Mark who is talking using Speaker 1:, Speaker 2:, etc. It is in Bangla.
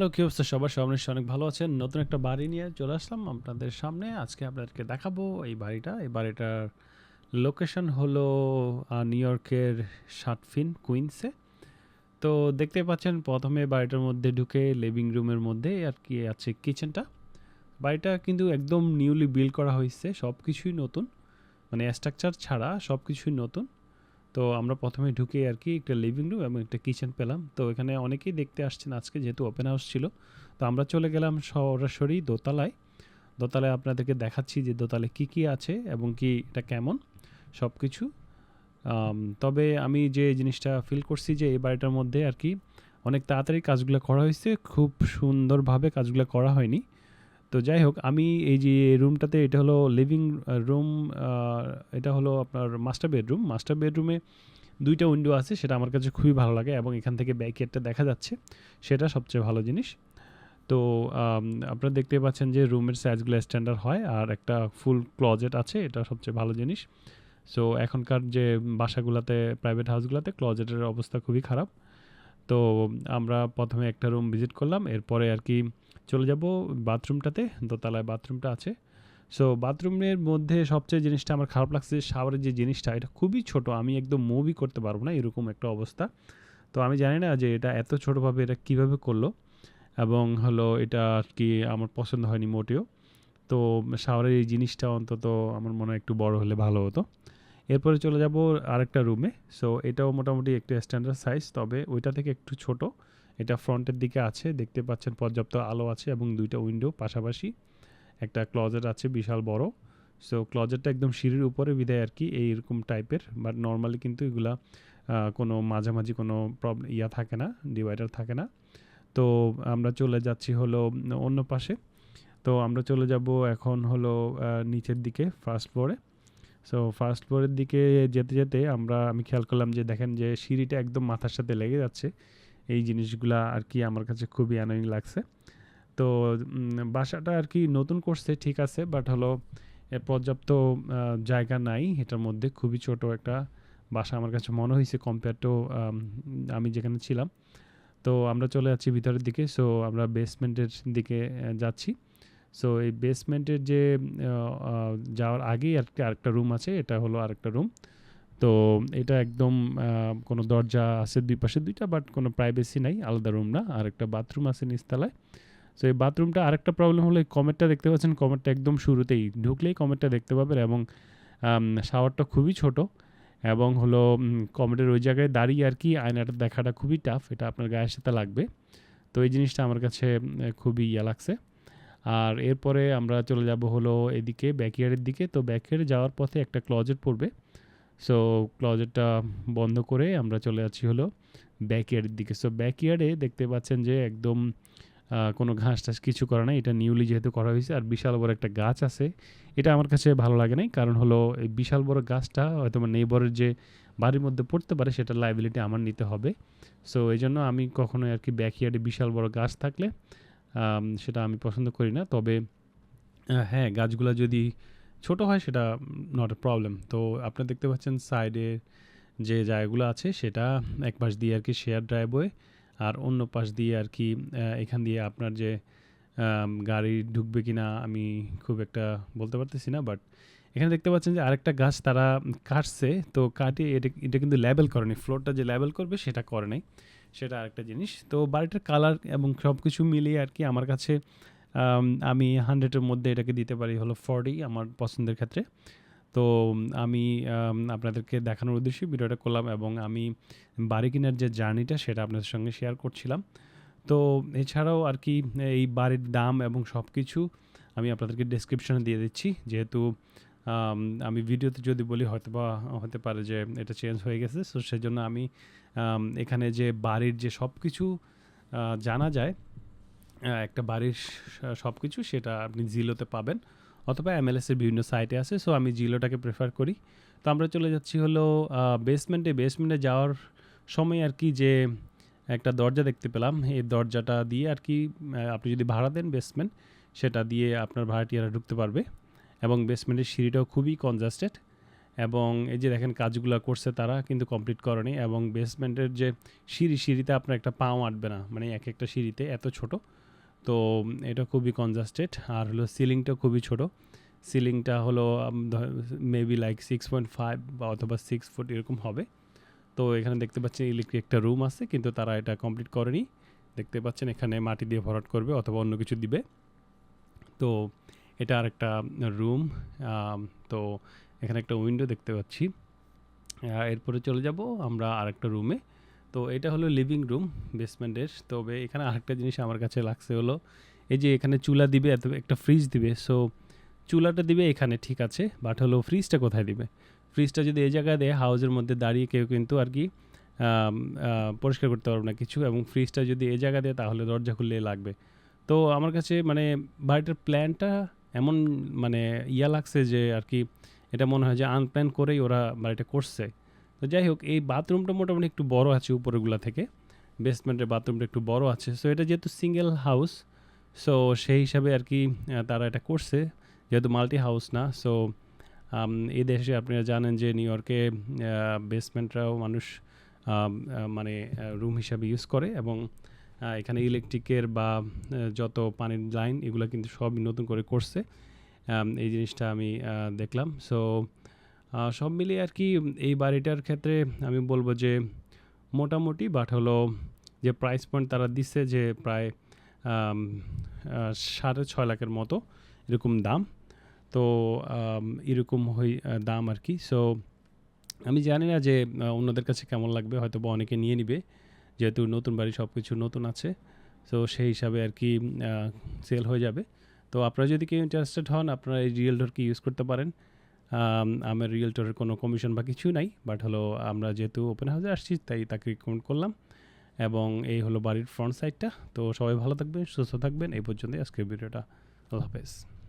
Speaker 1: হ্যালো, কি অবস্থা? সবার সবাই নিশ্চয়ই অনেক ভালো আছেন। নতুন একটা বাড়ি নিয়ে চলে আসলাম আপনাদের সামনে। আজকে আপনাদেরকে দেখাবো এই বাড়িটা। এই বাড়িটার লোকেশন হলো নিউ ইয়র্কের শার্টফিন কুইন্সে তো দেখতে পাচ্ছেন, প্রথমে বাড়িটার মধ্যে ঢুকে লিভিং রুমের মধ্যে আর কি আছে কিচেনটা বাড়িটা কিন্তু একদম নিউলি বিল্ড করা হয়েছে সব কিছুই নতুন। মানে স্ট্রাকচার ছাড়া সব কিছুই নতুন। তো আমরা প্রথমে ঢুকে আর কি একটা লিভিং রুম এবং একটা কিচেন পেলাম। তো এখানে অনেকেই দেখতে আসছেন আজকে যেহেতু ওপেন হাউস ছিল। তো আমরা চলে গেলাম সরাসরি দোতলায়। দোতলায় আপনাদেরকে দেখাচ্ছি যে দোতলায় কী কী আছে এবং কি এটা কেমন সব কিছু তবে আমি যে জিনিসটা ফিল করছি যে এই বাড়িটার মধ্যে আর কি অনেক তাড়াতাড়ি কাজগুলো করা হয়েছে। খুব সুন্দরভাবে কাজগুলো করা হয়নি। তো যাই হোক, আমি এই যে রুমটাতে এটা হলো লিভিং রুম এটা হলো আপনার মাস্টার বেডরুম মাস্টার বেডরুমে দুইটা উইন্ডো আছে, সেটা আমার কাছে খুবই ভালো লাগে এবং এখান থেকে ব্যাকয়ার্ডটা দেখা যাচ্ছে, সেটা সবচেয়ে ভালো জিনিস। তো আপনারা দেখতে পাচ্ছেন যে রুমের সাইজগুলো স্ট্যান্ডার্ড হয় আর একটা ফুল ক্লজেট আছে, এটা সবচেয়ে ভালো জিনিস। সো এখনকার যে বাসাগুলোতে প্রাইভেট হাউসগুলোতে ক্লজেটের অবস্থা খুবই খারাপ। তো, আমরা প্রথমে একটা রুম ভিজিট করলাম, এরপরে আর কি চলে যাব বাথরুমটাতে, দোতলায় বাথরুমটা আছে। সো বাথরুমের মধ্যে সবচেয়ে জিনিসটা আমার খারাপ লাগছে শাওয়ারের যে জিনিসটা, এটা খুবই ছোট, আমি একদম মুভি করতে পারব না, এরকম একটা অবস্থা। তো আমি জানি না যে এটা এত ছোটোভাবে এটা কীভাবে করল, এবং হলো এটা কি আমার পছন্দ হয়নি মোটেও। তো শাওয়ারের এই জিনিসটা অন্তত আমার মনে হয় একটু বড় হলে ভালো হতো। এরপরে চলে যাব আরেকটা রুমে সো এটাও মোটামুটি একটু স্ট্যান্ডার্ড সাইজ তবে ওইটা থেকে একটু ছোট। এটা ফ্রন্টের দিকে আছে, দেখতে পাচ্ছেন পর্যাপ্ত আলো আছে এবং দুইটা উইন্ডো পাশাপাশি একটা ক্লজেট আছে বিশাল বড়। সো ক্লজেটটা একদম সিঁড়ির উপরে বিদায় আর কি এইরকম টাইপের বাট নর্মালি কিন্তু এগুলা কোনো মাঝামাঝি কোনো প্রবলেম ইয়া থাকে না ডিভাইডার থাকে না। তো আমরা চলে যাচ্ছি হলো অন্য পাশে। তো আমরা চলে যাব এখন হলো নিচের দিকে ফার্স্ট ফ্লোরে সো ফার্স্ট ফ্লোরের দিকে যেতে যেতে আমরা, আমি খেয়াল করলাম যে দেখেন যে সিঁড়িটা একদম মাথার সাথে লেগে যাচ্ছে। এই জিনিসগুলা আর কি আমার কাছে খুবই অ্যানোয়িং লাগছে। তো বাসাটা আর কি নতুন করছে, ঠিক আছে বাট হলো পর্যাপ্ত জায়গা নাই। এটার মধ্যে খুবই ছোট একটা বাসা আমার কাছে মনে হয়েছে কম্পেয়ার টু আমি যেখানে ছিলাম। তো আমরা চলে যাচ্ছি ভিতরের দিকে সো আমরা বেসমেন্টের দিকে যাচ্ছি। সো এই বেসমেন্টের যে যাওয়ার আগেই আরেকটা আরেকটা রুম আছে, এটা হলো আরেকটা রুম তো এটা একদম কোনো দরজা আছে দুই পাশে দুইটা বাট কোনো প্রাইভেসি নাই, আলাদা রুম না, আর একটা বাথরুম আছে নিচতলায়। সো এই বাথরুমটা আরেকটা প্রবলেম হলো, এই কমেটটা দেখতে পাচ্ছেন কমেটটা একদম শুরুতেই, ঢুকলেই কমেটটা দেখতে পাবেন এবং শাওয়ারটা খুবই ছোট এবং হলো কমেটের ওই জায়গায় দাঁড়িয়ে আর কি আয়নাটা দেখাটা খুবই টাফ এটা আপনার গায়ের সাথে লাগবে। তো এই জিনিসটা আমার কাছে খুবই ইয়া লাগছে। আর এরপরে আমরা চলে যাব হলো এদিকে ব্যাকইয়ার্ডের দিকে। তো ব্যাকইয়ার্ডে যাওয়ার পথে একটা ক্লজেট পড়বে। সো ক্লজেটটা বন্ধ করে আমরা চলে যাচ্ছি হলো ব্যাকইয়ার্ডের দিকে। সো ব্যাকইয়ার্ডে দেখতে পাচ্ছেন যে একদম কোনো ঘাস টাস কিছু করা নাই। এটা নিউলি যেহেতু করা হয়েছে। আর বিশাল বড় একটা গাছ আছে। এটা আমার কাছে ভালো লাগে নাই। কারণ হলো এই বিশাল বড় গাছটা হয়তো আমার নেইবরের যে বাড়ির মধ্যে পড়তে পারে সেটা লাইবিলিটি আমার নিতে হবে। সো এই জন্য আমি কখনো আর কি ব্যাকইয়ার্ডে বিশাল বড় গাছ থাকলে সেটা আমি পছন্দ করি না। তবে হ্যাঁ গাছগুলো যদি ছোট হয় সেটা নট এ প্রবলেম তো আপনারা দেখতে পাচ্ছেন সাইডে যে জায়গাগুলো আছে সেটা এক পাশ দিয়ে আর কি শেয়ার ড্রাইভওয়ে আর অন্য পাশ দিয়ে আর কি এখান দিয়ে আপনার যে গাড়ি ঢুকবে কি না আমি খুব একটা বলতে পারতেছি না বাট এখানে দেখতে পাচ্ছেন যে আরেকটা গাছ তারা কাটছে। তো কাটে এটা এটা কিন্তু লেবেল করেনি। ফ্লোরটা যে লেবেল করবে সেটা করে নাই। সেটা আরেকটা জিনিস। তো বাড়িটার কালার এবং সব কিছু মিলিয়ে আর কি আমার কাছে আম, আমি হান্ড্রেডের মধ্যে এটাকে দিতে পারি হলো ফর্টি আমার পছন্দের ক্ষেত্রে। তো আমি আপনাদেরকে দেখানোর উদ্দেশ্যে ভিডিওটা করলাম এবং আমি বাড়ি কেনার যে জার্নিটা সেটা আপনাদের সঙ্গে শেয়ার করছিলাম। তো এছাড়াও আর কি এই বাড়ির দাম এবং সব কিছু আমি আপনাদেরকে ডেসক্রিপশনে দিয়ে দিচ্ছি। যেহেতু আমি ভিডিওতে যদি বলি হয়তো বা হতে পারে যে এটা চেঞ্জ হয়ে গেছে। সো সেজন্য আমি এখানে যে বাড়ির যে সব কিছু জানা যায় একটা বাড়ির সব কিছু সেটা আপনি জিলোতে পাবেন। অথবা এমএলএসের বিভিন্ন সাইটে আছে সো আমি জিলোটাকে প্রেফার করি। তো আমরা চলে যাচ্ছি হলো বেসমেন্টে বেসমেন্টে যাওয়ার সময় আর কি যে একটা দরজা দেখতে পেলাম। এই দরজাটা দিয়ে আর কি আপনি যদি ভাড়া দেন বেসমেন্ট সেটা দিয়ে আপনার ভাড়াটিয়ারা ঢুকতে পারবে। এবং বেসমেন্টের সিঁড়িটাও খুবই কনজাস্টেড এবং এই যে দেখেন কাজগুলো করছে তারা, কিন্তু কমপ্লিট করেনি। এবং বেসমেন্টের যে সিঁড়ি, সিঁড়িতে আপনার একটা পাও আঁটবে না। মানে এক একটা সিঁড়িতে এত ছোট। তো এটা খুবই কনজাস্টেড আর হলো সিলিংটা খুবই ছোট। সিলিংটা হলো maybe like six point five বা অথবা সিক্স ফুট এরকম হবে। তো এখানে দেখতে পাচ্ছেন ইলেকট্রিক একটা রুম আছে, কিন্তু তারা এটা কমপ্লিট করেনি। দেখতে পাচ্ছেন এখানে মাটি দিয়ে ভরাট করবে অথবা অন্য কিছু দিবে। তো এটা আর একটা রুম তো এখানে একটা উইন্ডো দেখতে পাচ্ছি। এরপরে চলে যাব আমরা আরেকটা রুমে তো এটা হলো লিভিং রুম বেসমেন্টের তবে এখানে আরেকটা জিনিস আমার কাছে লাগছে হলো, এই যে এখানে চুলা দিবে, এত একটা ফ্রিজ দিবে সো চুলাটা দিবে এখানে, ঠিক আছে বাট হলো ফ্রিজটা কোথায় দিবে? ফ্রিজটা যদি এই জায়গায় দেয় হাউজের মধ্যে দাঁড়িয়ে কেউ কিন্তু আর কি পরিষ্কার করতে পারবে না কিছু, এবং ফ্রিজটা যদি এই জায়গা দেয়, তাহলে দরজা খুললে লাগবে। তো আমার কাছে মানে বাড়িটার প্ল্যানটা এমন মানে ইয়া লাগছে যে আর কি, এটা মনে হয় যে আনপ্ল্যান করেই ওরা বাড়িটা করছে। তো যাই হোক, এই বাথরুমটা মোটামুটি একটু বড় আছে উপরেগুলা থেকে। বেসমেন্টের বাথরুমটা একটু বড় আছে। সো এটা যেহেতু সিঙ্গেল হাউস সো সেই হিসাবে আর কি তারা এটা করছে। যেহেতু মাল্টি হাউস না সো এই দেশে আপনারা জানেন যে নিউ ইয়র্কে বেসমেন্টরাও মানুষ মানে রুম হিসাবে ইউজ করে এবং এখানে ইলেকট্রিকের বা যত পানির লাইন এগুলো কিন্তু সবই নতুন করে করছে। এই জিনিসটা আমি দেখলাম। সো সব মিলিয়ে আর কি এই বাড়িটার ক্ষেত্রে আমি বলব যে মোটামুটি বাট হলো যে প্রাইস পয়েন্ট তারা দিচ্ছে যে প্রায় সাড়ে ছয় লাখের মতো এরকম দাম। তো এরকম হই দাম আর কি। সো আমি জানি না যে অন্যদের কাছে কেমন লাগবে হয়তো বা অনেকে নিয়ে নিবে। যেহেতু নতুন বাড়ি সব কিছু নতুন আছে। সো সেই হিসাবে আর কি সেল হয়ে যাবে। তো আপনারা যদি কেউ ইন্টারেস্টেড হন, আপনারা এই রিয়েলটরকে ইউজ করতে পারেন। আমার রিয়েলটরের কোনো কমিশন বা কিছু নাই বাট হলো আমরা যেহেতু ওপেন হাউসে আসছি, তাই তাকে রিকমেন্ড করলাম। এবং এই হলো বাড়ির ফ্রন্ট সাইডটা তো সবাই ভালো থাকবেন, সুস্থ থাকবেন। এই পর্যন্তই আজকের ভিডিওটা। আল্লাহ হাফেজ।